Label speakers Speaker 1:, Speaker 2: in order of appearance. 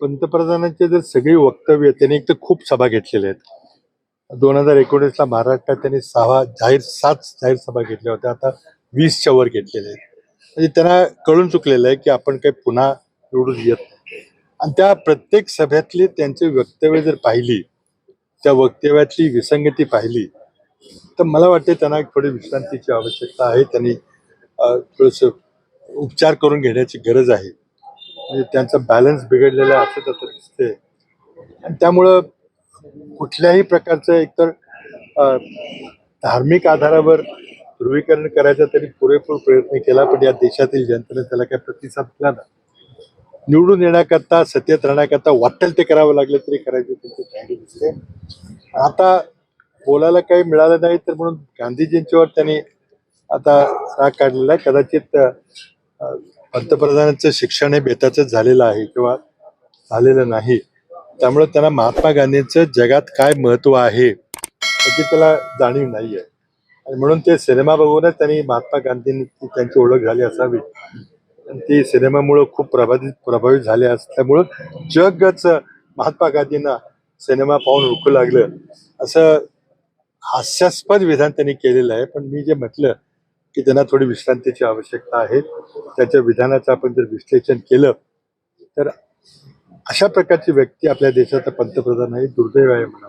Speaker 1: पंतप्रधानांचे जर सगळी वक्तव्य त्यांनी एक तर खूप सभा घेतलेल्या आहेत. दोन हजार एकोणीसला महाराष्ट्रात त्यांनी सहा जाहीर सात जाहीर सभा घेतल्या होत्या आता वीसच्या वर घेतलेल्या आहेत. म्हणजे त्यांना कळून चुकलेलं आहे की आपण काही पुन्हा निवडून येत नाही. आणि त्या प्रत्येक सभेतली त्यांची वक्तव्य जर पाहिली त्या वक्तव्यातली विसंगती पाहिली तर मला वाटते त्यांना एक थोडी विश्रांतीची आवश्यकता आहे. त्यांनी थोडंसं उपचार करून घेण्याची गरज आहे. म्हणजे त्यांचा बॅलन्स बिघडलेला आहे असं तसं दिसते आणि त्यामुळं कुठल्याही प्रकारचं एकतर धार्मिक आधारावर ध्रुवीकरण करायचा तरी पुरेपूर प्रयत्न केला पण या देशातील जनतेने त्याला काही प्रतिसाद दिला नाही. निवडून येण्याकरता सत्तेत राहण्याकरता वाटेल ते करावं लागलं तरी करायचं त्यांची तयारी दिसते आता बोलायला काही मिळालं नाही तर म्हणून गांधीजींच्यावर त्यांनी आता राग काढलेला आहे. कदाचित पंतप्रधानांचं शिक्षण हे बेताचंच झालेलं आहे किंवा झालेलं नाही. त्यामुळे त्यांना महात्मा गांधींचं जगात काय महत्त्व आहे याची त्याला जाणीव नाही आहे आणि म्हणून ते सिनेमा बघूनच त्यांनी महात्मा गांधींची त्यांची ओळख झाली असावी. आणि ती सिनेमामुळं खूप प्रभावित प्रभावित झाले असल्यामुळं जगच महात्मा गांधींना सिनेमा पाहून ओळखू लागलं. असं हास्यास्पद विधान त्यांनी केलेलं आहे. पण मी जे म्हटलं की त्यांना थोडी विश्रांतीची आवश्यकता आहे. त्याच्या विधानाचं आपण जर विश्लेषण केलं तर अशा प्रकारची व्यक्ती आपल्या देशाचा पंतप्रधान आहे दुर्दैव आहे म्हणा.